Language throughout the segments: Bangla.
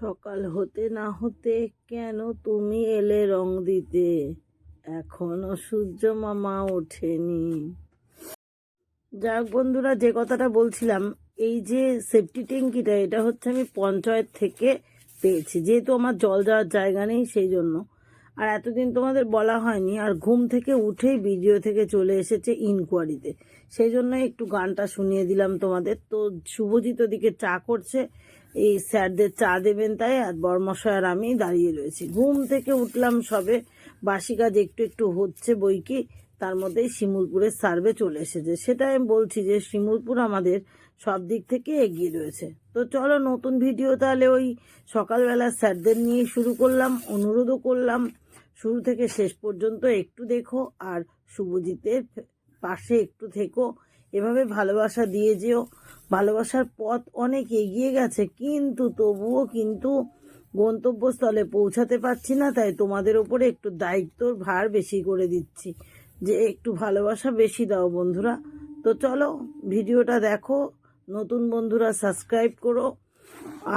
সকাল হতে না হতে কেন তুমি এলে রং দিতে? এখনও সূর্য মামা ওঠেনি। যাক বন্ধুরা, যে কথাটা বলছিলাম, এই যে সেফটি ট্যাঙ্কিটা, এটা হচ্ছে আমি পঞ্চায়েত থেকে পেয়েছি। যেহেতু আমার জল যাওয়ার জায়গা নেই সেই জন্য। আর এতদিন তোমাদের বলা হয়নি, আর ঘুম থেকে উঠেই ভিডিও থেকে চলে এসেছে ইনকোয়ারিতে সেই জন্য একটু গানটা শুনিয়ে দিলাম তোমাদের। তো শুভজিৎ ওদিকে চা করছে এই স্যারদের চা দেবেন তাই আর বর্মশায় আর আমি দাঁড়িয়ে রয়েছি। ঘুম থেকে উঠলাম সবে। বাসি কাজ একটু একটু হচ্ছে বই কি, তার মধ্যেই শিমুলপুরের সার্ভে চলে এসেছে। সেটা আমি বলছি যে শিমুলপুর আমাদের সব দিক থেকে এগিয়ে রয়েছে। তো চলো নতুন ভিডিও তাহলে ওই সকালবেলা স্যারদের নিয়ে শুরু করলাম, অনুরোধও করলাম। শুরু থেকে শেষ পর্যন্ত একটু দেখো আর শুভজিতের পাশে একটু থেকো। এভাবে ভালোবাসা দিয়ে যেও। ভালোবাসার পথ অনেক এগিয়ে গেছে, কিন্তু তবুও কিন্তু গন্তব্যস্থলে পৌঁছাতে পারছি না, তাই তোমাদের ওপরে একটু দায়িত্বর ভার বেশি করে দিচ্ছি। যে একটু ভালোবাসা বেশি দাও বন্ধুরা। তো চলো, ভিডিওটা দেখো, নতুন বন্ধুরা সাবস্ক্রাইব করো,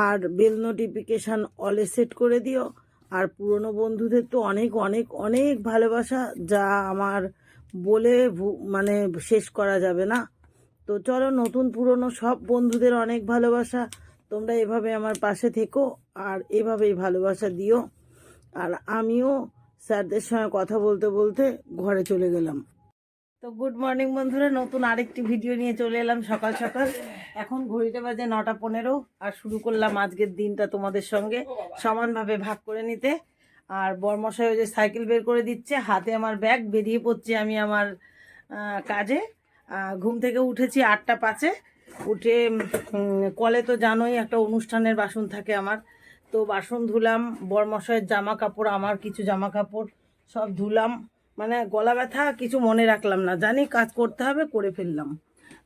আর বেল নোটিফিকেশান অলে সেট করে দিও। আর পুরনো বন্ধুদের তো অনেক অনেক অনেক ভালোবাসা, যা আমার বলে মানে শেষ করা যাবে না। তো চলো নতুন, পুরনো সব বন্ধুদের অনেক ভালোবাসা। তোমরা এভাবে আমার পাশে থেকো আর এভাবেই ভালোবাসা দিও। আর আমিও স্যারদের সঙ্গে কথা বলতে বলতে ঘরে চলে গেলাম। তো গুড মর্নিং বন্ধুরা, নতুন আরেকটি ভিডিও নিয়ে চলে এলাম সকাল সকাল। এখন ঘড়িটা বাজে নটা পনেরো আর শুরু করলাম আজকের দিনটা তোমাদের সঙ্গে সমানভাবে ভাগ করে নিতে। আর বর্মশাই ওই যে সাইকেল বের করে দিচ্ছে, হাতে আমার ব্যাগ, বেরিয়ে পড়ছে আমি আমার কাজে। ঘুম থেকে উঠেছি আটটা পাঁচে। উঠে কলে তো জানোই একটা অনুষ্ঠানের বাসন থাকে আমার। তো বাসন ধুলাম, বরমশাইয়ের জামা কাপড় আমার কিছু জামা কাপড় সব ধুলাম। মানে গলা ব্যথা, কিছু মনে রাখলাম না। জানি কাজ করতে হবে, করে ফেললাম।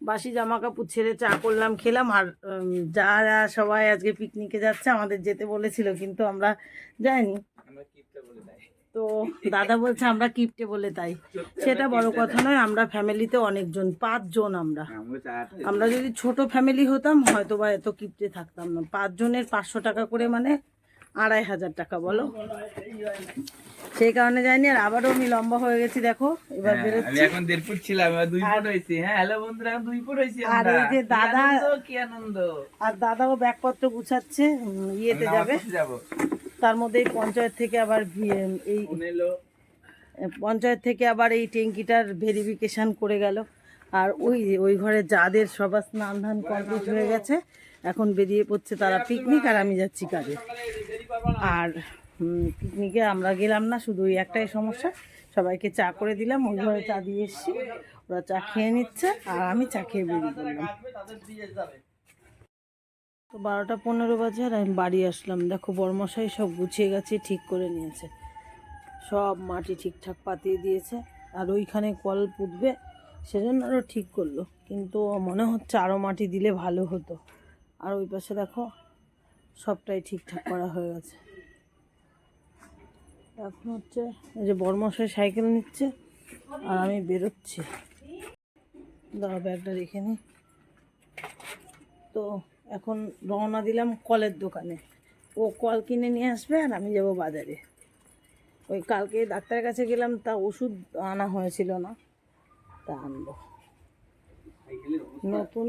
বাসি জামা কাপড় ছেড়ে চা করলাম, খেলাম আর যারা সবাই আজকে পিকনিকে যাচ্ছে, আমাদের যেতে বলেছিল, কিন্তু আমরা যাইনি। তো দাদা বলছে আমরা কিপটে বলে তাই। সেটা বড় কথা নয় আমরা ফ্যামিলিতে অনেকজন পাঁচজন আমরা। আমরা যদি ছোট ফ্যামিলি হতাম হয়তো বা এত কিপটে থাকতাম না। পাঁচজনের পাঁচশো টাকা করে মানে আড়াই হাজার টাকা বলো? সেই কারণে যাইনি আর আবারও আমি লম্বা হয়ে গেছি দেখো। এবার হ্যাঁ, বেরোচ্ছি। এখন দেড় ফুট ছিলাম এবার দুই ফুট হয়েছি। হ্যাঁ হ্যালো বন্ধুরা দুই ফুট হয়েছি আর। এই যে দাদা- কি আনন্দ। আর দাদাও ব্যাগপত্র গুছাচ্ছে ইয়েতে যাব। তার মধ্যে পঞ্চায়েত থেকে আবার এই পঞ্চায়েত থেকে আবার এই ট্যাঙ্কিটার ভেরিফিকেশান করে গেল। আর ওই ওই ঘরে যাদের সবার স্নান ধান কমপ্লিট হয়ে গেছে এখন বেরিয়ে পড়ছে তারা পিকনিক আর আমি যাচ্ছি কাজে। আর পিকনিকে আমরা গেলাম না শুধু ওই একটাই সমস্যা সবাইকে চা করে দিলাম ওই ঘরে চা দিয়ে এসছি। ওরা চা খেয়ে নিচ্ছে আর আমি চা খেয়ে বেরিয়ে পড়লাম। তো বারোটা পনেরো বাজে আর আমি বাড়ি আসলাম। দেখো বর্মশাই সব গুছিয়ে গেছে ঠিক করে নিয়েছে। সব মাটি ঠিকঠাক পাতিয়ে দিয়েছে। আর ওইখানে কল পুঁতবে, সেজন্য আরও ঠিক করল। কিন্তু মনে হচ্ছে আরও মাটি দিলে ভালো হতো। আর ওই পাশে দেখো সবটাই ঠিকঠাক করা হয়ে গেছে। এখন হচ্ছে এই যে বর্মশাই সাইকেল নিচ্ছে, আর আমি বেরোচ্ছি। দাঁড়া ব্যাগটা রেখে নিই তো এখন রওনা দিলাম কলের দোকানে। ও কল কিনে নিয়ে আসবে আর আমি যাব বাজারে। ওই কালকে ডাক্তারের কাছে গেলাম, তা ওষুধ আনা হয়েছিল না। তা আনব। নতুন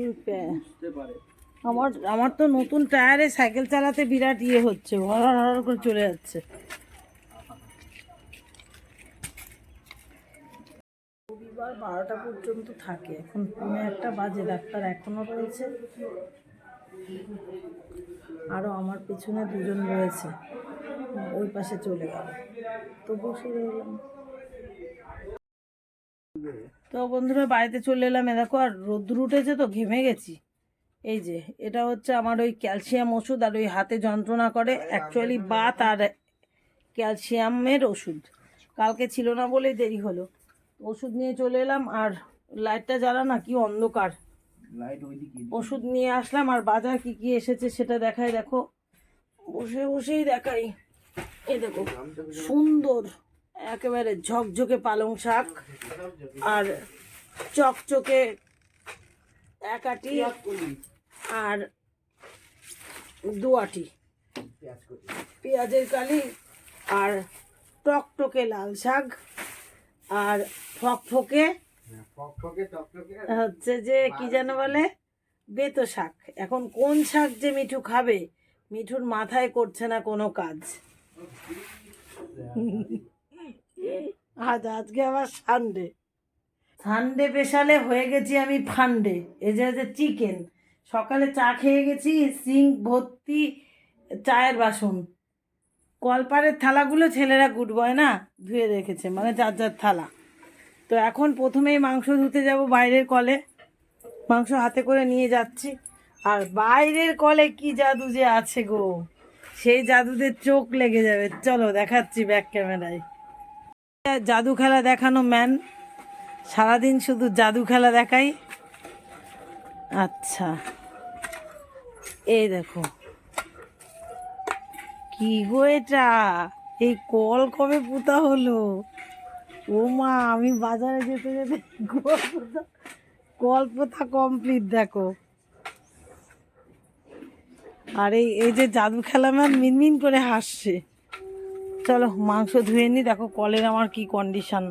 আমার আমার তো নতুন টায়ারে সাইকেল চালাতে বিরাট ইয়ে হচ্ছে, হর হর করে চলে যাচ্ছে। রবিবার বারোটা পর্যন্ত থাকে, এখন পৌনে একটা বাজে, ডাক্তার এখনও রয়েছে আরও আমার পিছনে দুজন রয়েছে। ওই পাশে চলে গেল। তো বসে রইলাম। তো বন্ধুরা, বাড়িতে চলে এলাম। এ দেখো, আর রোদ্দুর উঠেছে তো, ঘেমে গেছি। এই যে, এটা হচ্ছে আমার ওই ক্যালসিয়াম ওষুধ, আর ওই হাতে যন্ত্রণা করে। অ্যাকচুয়ালি বাত আর ক্যালসিয়ামের ওষুধ। কালকে ছিল না বলেই দেরি হলো। ওষুধ নিয়ে চলে এলাম, আর লাইটটা জ্বালা না, কি অন্ধকার। ওষুধ নিয়ে আসলাম আর বাজার কি কি এসেছে সেটা দেখাই দেখো। বসে বসেই দেখাই। এ দেখো সুন্দর একেবারে ঝকঝকে পালং শাক আর চকচকে এক আটি আর দু আটি পেঁয়াজের কালি আর টকটকে লাল শাক আর ফকফকে হচ্ছে যে কি যেন বলে? বেতো শাক। এখন কোন শাক যে মিঠু খাবে মিঠুর মাথায় করছে না কোনো কাজ। আজ আজকে আবার সানডে সানডে পেশালে হয়ে গেছি আমি ফান্ডে। এই যে যে চিকেন সকালে চা খেয়ে গেছি সিঙ্ক ভর্তি চায়ের বাসন। কলপারের থালাগুলো ছেলেরা গুড বয় না ধুয়ে রেখেছে মানে যার যার থালা। তো এখন প্রথমেই মাংস ধুতে যাব বাইরের কলে। মাংস হাতে করে নিয়ে যাচ্ছি। আর বাইরের কলে কি জাদু যে আছে গো? সেই জাদুদের চোখ লেগে যাবে। চলো দেখাচ্ছি ব্যাক ক্যামেরায় জাদু খেলা দেখানো ম্যান সারাদিন শুধু জাদু খেলা দেখাই। আচ্ছা। এই দেখো। কি গো এটা? এই কল কবে পুতা হলো? ও মা আমি বাজারে যেতে যেতে কল পোতা কমপ্লিট দেখো। আর এই এই যে জাদু খেলা ম্যাম মিনমিন করে হাসছে। চলো, মাংস ধুয়ে নি, দেখো কলের আমার কি কন্ডিশন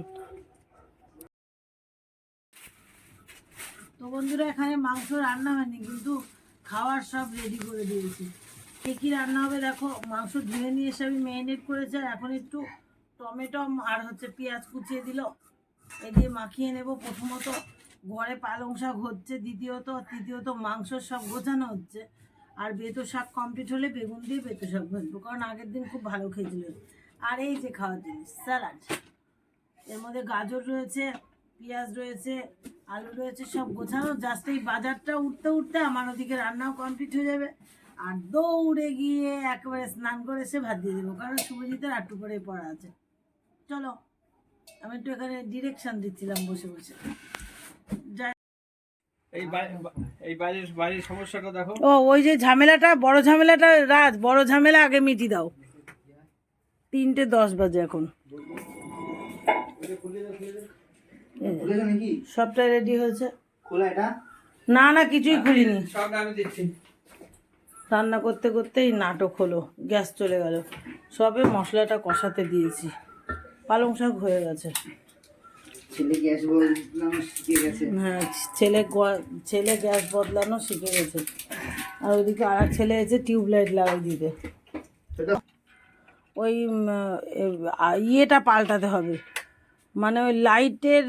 তো বন্ধুরা, এখানে মাংস রান্না হয়নি, কিন্তু খাওয়ার সব রেডি করে দিয়েছি। কে কী রান্না হবে, দেখো, মাংস ধুয়ে নিয়ে এসে আমি ম্যারিনেট করেছি, আর এখন একটু টমেটো আর হচ্ছে পেঁয়াজ কুচিয়ে দিল। এ দিয়ে মাখিয়ে নেব প্রথমত। ঘরে পালং শাক হচ্ছে, দ্বিতীয়ত, তৃতীয়ত মাংস সব গোছানো হচ্ছে। আর বেতো শাক কমপ্লিট হলে বেগুন দিয়ে বেতো শাক ভাজবো, কারণ আগের দিন খুব ভালো খেয়েছিল আর এই যে খাওয়ার জিনিস, স্যালাড। এর মধ্যে গাজর রয়েছে, পেঁয়াজ রয়েছে, আলু রয়েছে, সব গোছানো। জাস্ট এই বাজারটা উঠতে উঠতে আমার ওদিকে রান্নাও কমপ্লিট হয়ে যাবে। আর দৌড়ে গিয়ে একেবারে স্নান করে এসে ভাত দিয়ে দেবো, কারণ শুভজিতের আটটু করে পড়া আছে। চলো আমি একটু এখানে ডিরেকশন দিচ্ছিলাম বসে বসে। যাই। এই বাড়ি- এই বাড়ির বাড়ির সমস্যাটা দেখো। ও ওই যে ঝামেলাটা বড় ঝামেলাটা রাজ বড় ঝামেলা আগে মিটি দাও। তিনটে দশ বাজে এখন। নাকি? সবটা রেডি হয়েছে। খোলা না না কিছুই খুলিনি। রান্না করতে করতেই নাটক হলো গ্যাস চলে গেল। সবে মশলাটা কষাতে দিয়েছি। পালং শাক হয়ে গেছে। হ্যাঁ ছেলে ছেলে গ্যাস বদলানো শিখে গেছে। আর ওইদিকে আর এক ছেলে এসে টিউবলাইট লাগাই দিতে ওই ইয়েটা পাল্টাতে হবে। মানে ওই লাইটের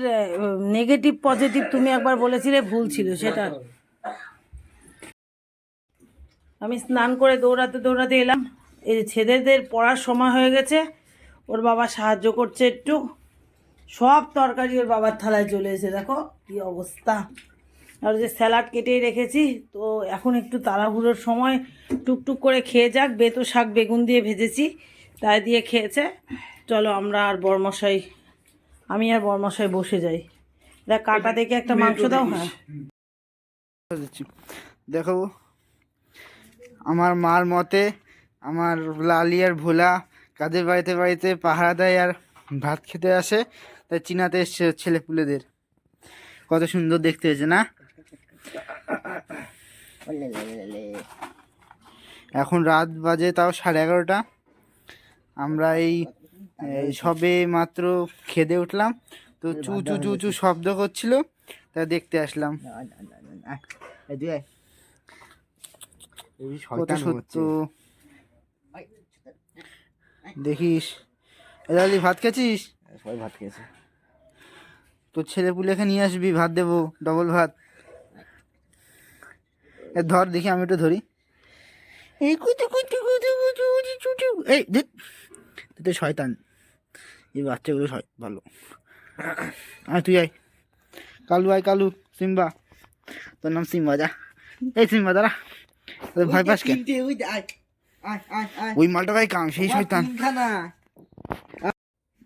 নেগেটিভ পজিটিভ তুমি একবার বলেছিলে ভুল ছিল সেটা। আমি স্নান করে দৌড়াতে দৌড়াতে এলাম। এই ছেলেদের পড়ার সময় হয়ে গেছে। ওর বাবা সাহায্য করছে একটু। সব তরকারি ওর বাবার থালায় চলে এসে দেখো কি অবস্থা। আর ওই যে স্যালাড কেটেই রেখেছি তো এখন একটু তাড়াহুড়োর সময় টুকটুক করে খেয়ে যাক। বেতো শাক বেগুন দিয়ে ভেজেছি তাই দিয়ে খেয়েছে। চলো আমরা আর বরমশাই আমি আর বরমশাই বসে যাই। দেখ কাটা দেখে একটা মাংস দাও হ্যাঁ। দেখো আমার মার মতে আমার লালি আর ভোলা কাদের বাড়িতে বাড়িতে পাহারা দেয় আর ভাত খেতে আসে তাই চিনাতে এসছে ছেলে পুলেদের কত সুন্দর দেখতে হয়েছে না? এখন রাত বাজে তাও সাড়ে এগারোটা। আমরা এই এই সবে মাত্র খেদে উঠলাম তো চু চু চু চু শব্দ করছিল তা দেখতে আসলাম। কত সত্য। দেখিস। দাদি ভাত খেয়েছিস? সবাই ভাত খেয়েছে। তোর ছেলে পুলেকে নিয়ে আসবি ভাত দেবো ডবল ভাত। এ ধর দেখি আমি একটু ধরি। এই কুতু কুতু কুতু কুতু কুতু চুটু। এই তুই তো শয়তান। এই বাচ্চাগুলো ভালো। আয় তুই আয়। কালু আয় কালু সিম্বা। তোর নাম সিম্বা যা। এই সিম্বা দাঁড়া। তোর ভয় পাস কেন ওই মালটা ভাই কাম সেই শয়তান।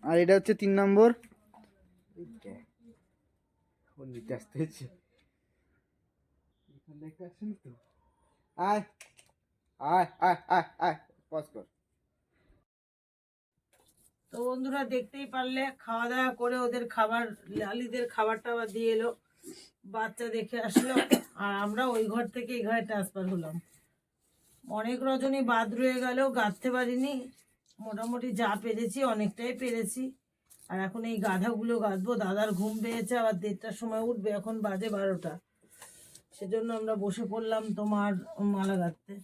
আর এটা হচ্ছে তিন নম্বর। ফোন নিতে আসতে হচ্ছে আয় আয় আয় আয় আয় পজ কর। তো বন্ধুরা দেখতেই পারলে খাওয়া দাওয়া করে ওদের খাবার লালিদের খাবার টাবার দিয়ে এলো। বাচ্চা দেখে আসলো। আর আমরা ওই ঘর থেকে এই ঘরে ট্রান্সফার হলাম। অনেক রজনী বাদ রয়ে গেলেও গাঁথতে পারিনি। মোটামুটি যা পেরেছি, অনেকটাই পেরেছি। আর এখন এই গাধাগুলো গাঁথবো। দাদার ঘুম পেয়েছে, আবার দেড়টার সময় উঠবে, এখন বাজে বারোটা। সেজন্য আমরা বসে পড়লাম তোমার মালা গাঁথতে।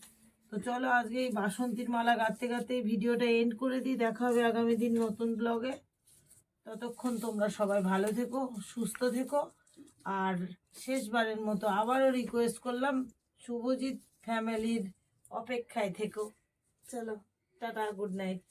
তো চলো আজকে এই বাসন্তীর মালা গাঁথতে এই ভিডিওটা এন্ড করে দিই। দেখা হবে আগামী দিন নতুন ব্লগে ততক্ষণ তোমরা সবাই ভালো থেকো, সুস্থ থেকো। আর শেষবারের মতো আবারও রিকোয়েস্ট করলাম, শুভজিৎ ফ্যামিলির অপেক্ষায় থেকো। চলো টাটা গুড নাইট।